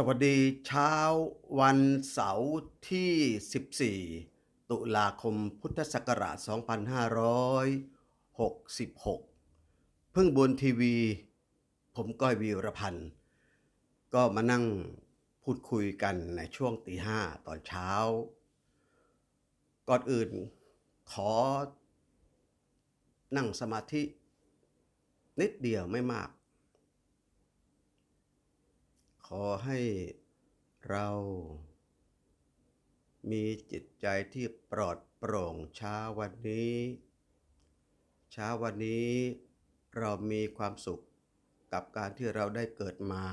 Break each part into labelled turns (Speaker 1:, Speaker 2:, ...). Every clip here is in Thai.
Speaker 1: สวัสดีเช้าวันเสาร์ที่ 14 ตุลาคมพุทธศักราช 2566 พึ่งบนทีวี ผมก้อยวีรพันธ์ ก็มานั่งพูดคุยกันในช่วงตีห้าตอนเช้า ก่อนอื่นขอนั่งสมาธินิดเดียวไม่มาก ขอให้เรามีจิตใจที่ปลอดโปร่งเช้าวันนี้ เช้าวันนี้เรามีความสุขกับการที่เราได้เกิดมา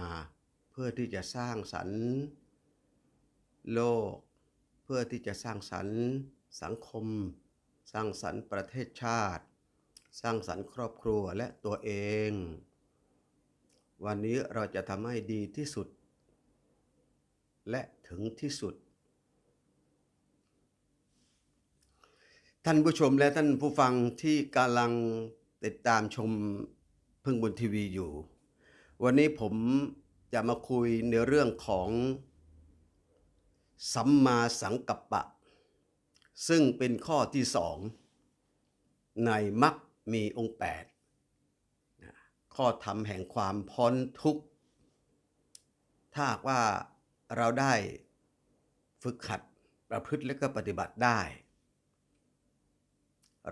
Speaker 1: เพื่อที่จะสร้างสรรค์ โลก เพื่อที่จะสร้างสรรค์สังคม สร้างสรรค์ประเทศชาติ สร้างสรรค์ครอบครัวและตัวเอง วันนี้เราจะทำให้ดีที่สุด และถึงที่สุด ท่านผู้ชมและท่านผู้ฟังที่กำลังติดตามชมพึ่งบุญทีวีอยู่ วันนี้ผมจะมาคุยในเรื่องของสัมมาสังกัปปะ ซึ่งเป็นข้อที่สองในมักมีองค์แปด ข้อธรรมแห่งความพ้นทุกข์ ถ้าหากว่าเราได้ฝึกหัดประพฤติและก็ปฏิบัติได้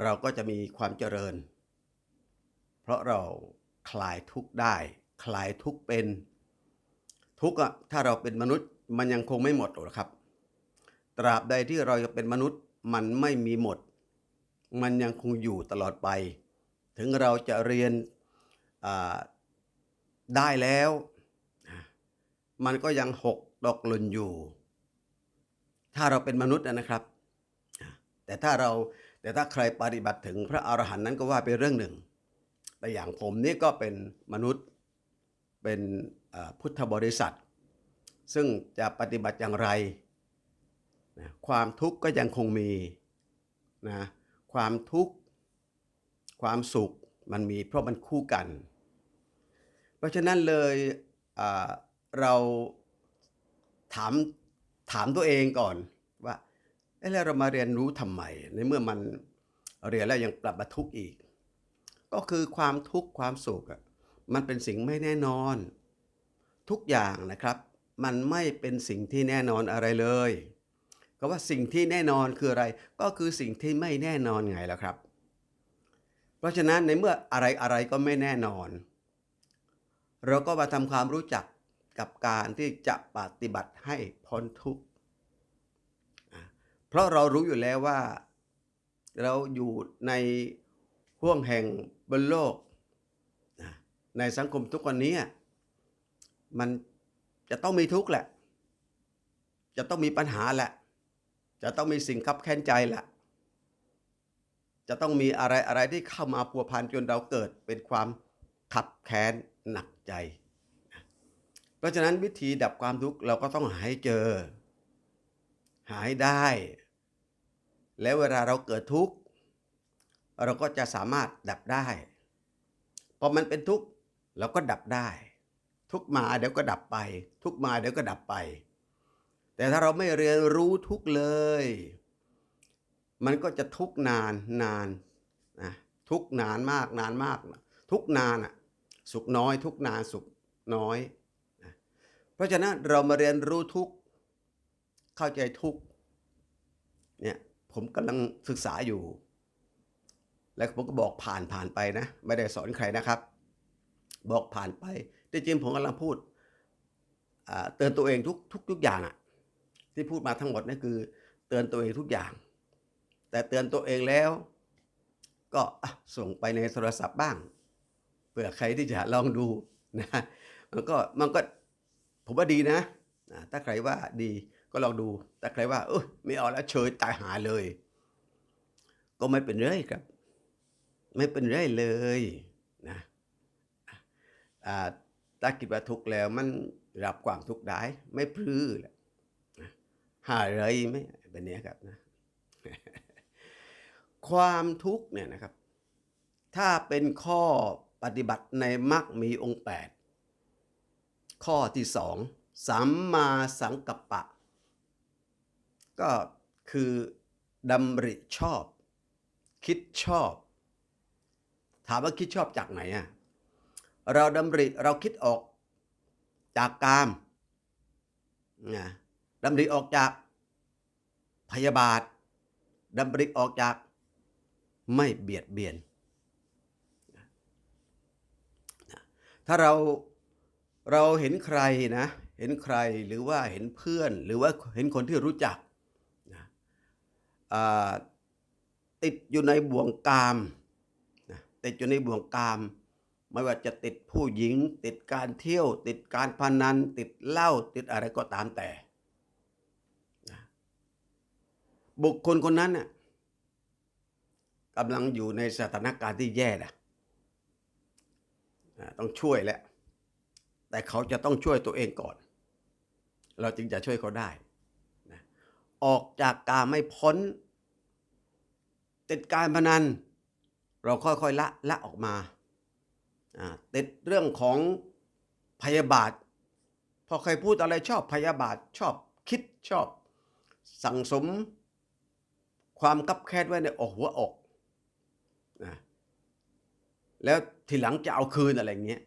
Speaker 1: เราก็จะมีความเจริญ เพราะเราคลายทุกข์ได้ คลายทุกข์เป็นทุกข์อะถ้าเราเป็นมนุษย์มันยังคงไม่หมดหรอกครับ ตราบใดที่เราจะเป็นมนุษย์มันไม่มีหมด มันยังคงอยู่ตลอดไป ถึงเราจะเรียน ได้แล้ว มันก็ยังหกดอกหล่นอยู่ ถ้าเราเป็นมนุษย์นะครับ แต่ถ้าเราแต่ถ้าใครปฏิบัติถึงพระอรหันต์นั้นก็ว่าเป็นเรื่องหนึ่ง แต่อย่างผมนี่ก็เป็นมนุษย์เป็นพุทธบริษัท ซึ่งจะปฏิบัติอย่างไรนะความทุกข์ก็ยังคงมีนะความทุกข์ ความสุขมันมีเพราะมันคู่กัน ราะฉะนั้นเลยเราถามถามตัวเองก่อนว่าเอ๊ะแล้วเรามาเรียนรู้ทำไม ในเมื่อมันเรียนแล้วยังกลับมาทุกข์อีก ก็คือความทุกข์ความสุขมันเป็นสิ่งไม่แน่นอน ทุกอย่างนะครับ มันไม่เป็นสิ่งที่แน่นอนอะไรเลยก็ว่าสิ่งที่แน่นอนคืออะไร ก็คือสิ่งที่ไม่แน่นอนไงล่ะครับ เพราะฉะนั้นในเมื่ออะไรอะไรก็ไม่แน่นอน เราก็มาทำความรู้จักกับการที่จะปฏิบัติให้พ้นทุกข์ เพราะเรารู้อยู่แล้วว่า เราอยู่ในห่วงแห่งบนโลก ในสังคมทุกวันนี้ มันจะต้องมีทุกข์แหละ จะต้องมีปัญหาแหละ จะต้องมีสิ่งคับแค้นใจแหละ จะต้องมีอะไรอะไรที่เข้ามาพัวพันจนเราเกิดเป็นความขับแค้น หนักใจ เพราะฉะนั้นวิธีดับความทุกข์เราก็ต้องหาให้เจอ หายได้ แล้วเวลาเราเกิดทุกข์เราก็จะสามารถดับได้พอมันเป็นทุกข์เราก็ดับได้ ทุกมาเดี๋ยวก็ดับไป ทุกมาเดี๋ยวก็ดับไป แต่ถ้าเราไม่เรียนรู้ทุกข์เลย มันก็จะทุกนานนานนะทุกนานมากนานมาก ทุกนานอะ สุขน้อย ทุกนาสุขน้อย เพราะฉะนั้นเรามาเรียนรู้ทุกเข้าใจทุกเนี่ยผมกำลังศึกษาอยู่ แล้วผมก็บอกผ่านผ่านไปนะ ไม่ได้สอนใครนะครับ บอกผ่านไปที่จริงผมกำลังพูดเตือนตัวเองทุกทุกทุกอย่างอะที่พูดมาทั้งหมดนี่คือ เตือนตัวเองทุกอย่าง แต่เตือนตัวเองแล้ว ก็ส่งไปในโทรศัพท์บ้าง เผื่อใครที่จะลองดูนะมันก็มันก็ผมว่าดีนะอ่าถ้าใครว่าดีก็ลองดูแต่ใครว่าเออไม่เอาแล้วเฉยตายหาเลย ก็ไม่เป็นไรครับ ไม่เป็นไรเลยนะอ่าถ้าคิดว่าทุกแล้วมันรับความทุกข์ได้ ไม่พลื้อแหละนะหาอะไรไหมแบบนี้ครับนะความทุกข์เนี่ยนะครับ ถ้าเป็นข้อ ปฏิบัติในมรรคมีองค์แปดข้อที่สองสัมมาสังกัปปะ ก็คือดำริชอบ คิดชอบ ถามว่าคิดชอบจากไหนอะเราดำริเราคิดออกจากกามนะดำริออกจากพยาบาทดำริออกจากไม่เบียดเบียน ถ้าเราเราเห็นใครนะ เห็นใครหรือว่าเห็นเพื่อน หรือว่าเห็นคนที่รู้จักนะติดอยู่ในบ่วงกามนะติดอยู่ในบ่วงกาม ไม่ว่าจะติดผู้หญิง ติดการเที่ยว ติดการพนัน ติดเหล้าติดอะไรก็ตามแต่นะบุคคลคนนั้นน่ะกำลังอยู่ในสถานการณ์ที่แย่นะอ่า ต้องช่วยแหละแต่เขาจะต้องช่วยตัวเองก่อน เราจึงจะช่วยเขาได้นะออกจากการไม่พ้น ติดการพนัน เราค่อยๆละละออกมาติดเรื่องของพยาบาท พอใครพูดอะไรชอบพยาบาทชอบคิดชอบ สั่งสม ความกับแค้นไว้ในอกหัวอกนะ แล้วทีหลังจะเอาคืนอะไรเงี้ย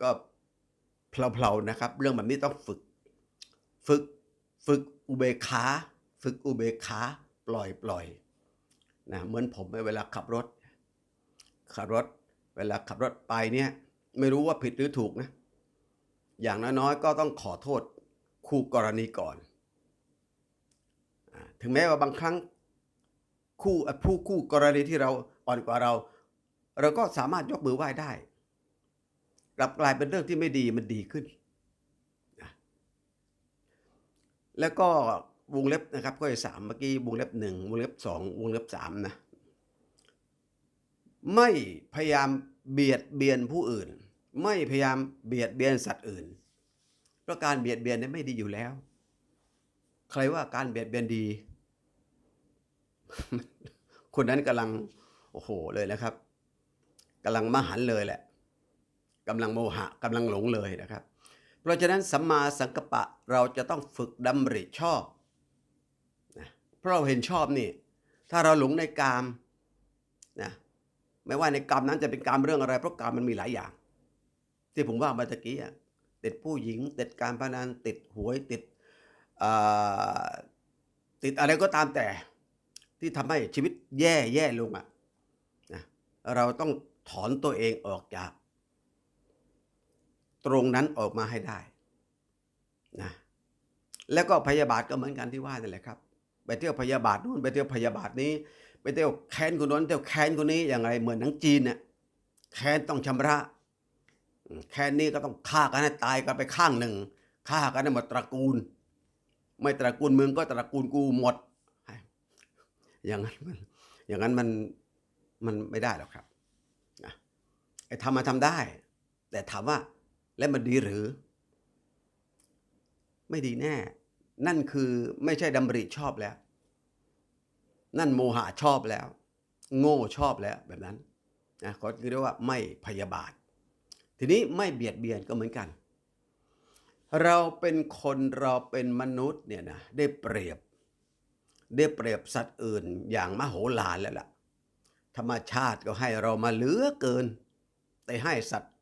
Speaker 1: ก็เพลาๆนะครับ เรื่องแบบนี้ต้องฝึก ฝึกฝึกอุเบกขาฝึกอุเบกขาปล่อยปล่อยนะเหมือนผมเวลาขับรถ ขับรถ เวลาขับรถไปเนี่ยไม่รู้ว่าผิดหรือถูกนะ อย่างน้อยๆก็ต้องขอโทษคู่กรณีก่อน ถึงแม้ว่าบางครั้งคู่ผู้คู่กรณีที่เราอ่อนกว่าเรา เราก็สามารถยกมือไหว้ได้กลับกลายเป็นเรื่องที่ไม่ดีมันดีขึ้น แล้วก็วงเล็บนะครับข้อที่สามเมื่อกี้วงเล็บหนึ่งวงเล็บสองวงเล็บสามนะไม่พยายามเบียดเบียนผู้อื่น ไม่พยายามเบียดเบียนสัตว์อื่น เพราะการเบียดเบียนเนี่ยไม่ดีอยู่แล้ว ใครว่าการเบียดเบียนดี คนนั้นกำลังโอ้โหเลยนะครับ กำลังมหันต์เลยแหละกำลังโมหะกำลังหลงเลยนะครับ เพราะฉะนั้นสัมมาสังกัปปะเราจะต้องฝึกดำริชอบนะเพราะเราเห็นชอบนี่ ถ้าเราหลงในกามนะไม่ว่าในกรรมนั้นจะเป็นกรรมเรื่องอะไร เพราะกรรมมันมีหลายอย่าง ที่ผมว่าเมื่อตะกี้ติดผู้หญิง ติดการพนันติดหวยติดอ่าติดอะไรก็ตามแต่ ที่ทำให้ชีวิตแย่แย่ลงอะนะ เราต้องถอนตัวเองออกจาก ตรงนั้นออกมาให้ได้นะแล้วก็พยาบาทก็เหมือนกันที่ว่านั่นแหละครับไปเที่ยวพยาบาทนู่นไปเที่ยวพยาบาทนี้ ไปเที่ยวแค้นคนนั้นเที่ยวแค้นคนนี้อย่างไรเหมือนหนังจีนเนี่ยแค้นต้องชำระ แค้นนี้ก็ต้องฆ่ากันให้ตายกันไปข้างหนึ่งฆ่ากันให้หมดตระกูล ไม่ตระกูลมึงก็ตระกูลกูหมด อย่างนั้นอย่างนั้นมัน มันไม่ได้หรอกครับนะไอ้ทำมาทำได้ แต่ถามว่าแล้วมันดีหรือ ไม่ดีแน่ นั่นคือไม่ใช่ดำริชอบแล้ว นั่นโมหะชอบแล้ว โง่ชอบแล้วแบบนั้นนะเขาเรียกว่าไม่พยาบาท ทีนี้ไม่เบียดเบียนก็เหมือนกัน เราเป็นคนเราเป็นมนุษย์เนี่ยนะได้เปรียบ ได้เปรียบสัตว์อื่นอย่างมโหฬารแล้วล่ะ ธรรมชาติก็ให้เรามาเหลือเกิน แต่ให้สัตว์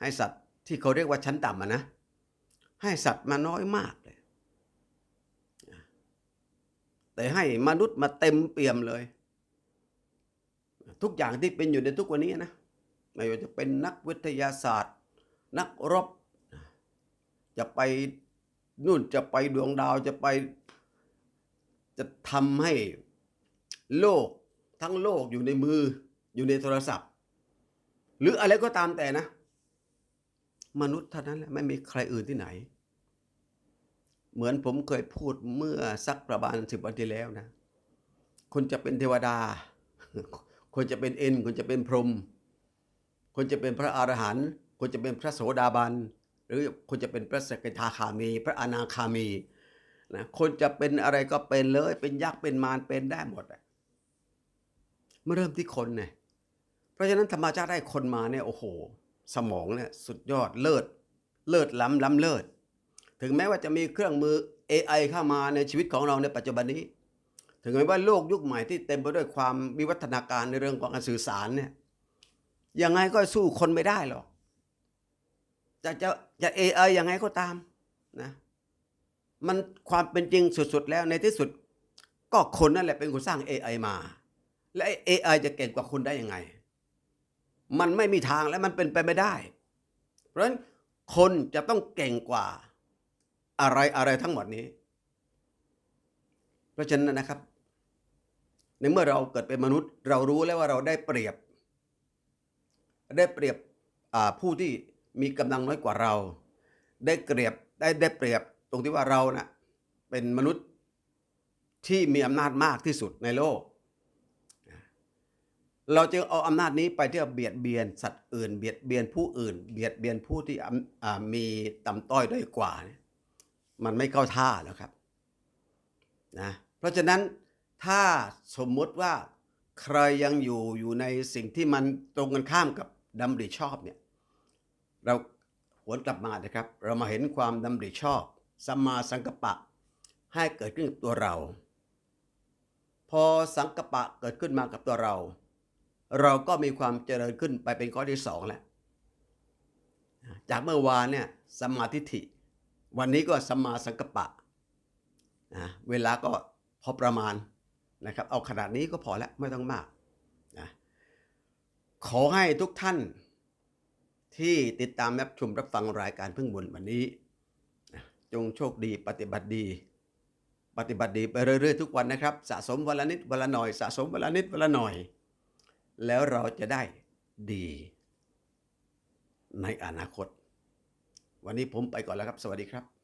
Speaker 1: ให้สัตว์ที่เขาเรียกว่าชั้นต่ำนะ ให้สัตว์มาน้อยมากเลย แต่ให้มนุษย์มาเต็มเปี่ยมเลย ทุกอย่างที่เป็นอยู่ในทุกวันนี้นะ ไม่ว่าจะเป็นนักวิทยาศาสตร์ นักรบ จะไปนู่นจะไปดวงดาวจะไป จะทำให้โลก ทั้งโลกอยู่ในมืออยู่ในโทรศัพท์ หรืออะไรก็ตามแต่นะ มนุษย์เท่านั้นแหละไม่มีใครอื่นที่ไหน เหมือนผมเคยพูดเมื่อสักประมาณสิบวันที่แล้วนะคนจะเป็นเทวดา คนจะเป็นเอ็นคนจะเป็นพรหมคนจะเป็นพระอรหันต์คนจะเป็นพระโสดาบันหรือคนจะเป็นพระสกิทาคามี พระอนาคามีนะคนจะเป็นอะไรก็เป็นเลย เป็นยักษ์เป็นมารเป็นได้หมดอะ มื่อเริ่มที่คนเนี่ยเพราะฉะนั้นธรรมชาติได้คนมาเนี่ยโอ้โห สมองเนี่ยสุดยอดเลิศ เลิศล้ำล้ำเลิศ ถึงแม้ว่าจะมีเครื่องมือ AI เข้ามาในชีวิตของเราในปัจจุบันนี้ ถึงแม้ว่าโลกยุคใหม่ที่เต็มไปด้วยความวิวัฒนาการในเรื่องของการสื่อสารเนี่ยยังไงก็สู้คนไม่ได้หรอกจะจะจะ AI ยังไงก็ตามนะมันความเป็นจริงสุดๆแล้วในที่สุด ก็คนนั่นแหละเป็นคนสร้าง AI มา และไอ้ AI จะเก่งกว่าคนได้ยังไง มันไม่มีทางและมันเป็นไปไม่ได้ เพราะฉะนั้นคนจะต้องเก่งกว่าอะไรอะไรทั้งหมดนี้ เพราะฉะนั้นนะครับ ในเมื่อเราเกิดเป็นมนุษย์ เรารู้แล้วว่าเราได้เปรียบ ได้เปรียบผู้ที่มีกำลังน้อยกว่าเรา ได้เปรียบได้ได้เปรียบตรงที่ว่าเรานะ่ะเป็นมนุษย์ที่มีอำนาจมากที่สุดในโลก เราจึงเอาอำนาจนี้ไปที่จะเบียดเบียนสัตว์อื่น เบียดเบียนผู้อื่น เบียดเบียนผู้ที่มีต่ำต้อยด้อยกว่าเนี่ยมันไม่เข้าท่าแล้วครับนะเพราะฉะนั้นถ้าสมมุติว่าใครยังอยู่อยู่ในสิ่งที่มันตรงกันข้ามกับดำริชอบเนี่ยเราหวนกลับมานะครับ เรามาเห็นความดำริชอบสัมมาสังกปะ ให้เกิดขึ้นกับตัวเรา พอสังกปะเกิดขึ้นมากับตัวเรา เราก็มีความเจริญขึ้นไปเป็นข้อที่สองแล้วจากเมื่อวานเนี่ยสมาทิฐิ วันนี้ก็สมาสังกปะนะเวลาก็พอประมาณนะครับ เอาขนาดนี้ก็พอแล้วไม่ต้องมากนะขอให้ทุกท่านที่ติดตามรับชมรับฟังรายการพึ่งบุญวันนี้ จงโชคดีปฏิบัติดี ปฏิบัติดีไปเรื่อยๆทุกวันนะครับ สะสมวันละนิดวันละหน่อยสะสมวันละนิดวันละหน่อย แล้วเราจะได้ดีในอนาคต วันนี้ผมไปก่อนแล้วครับ สวัสดีครับ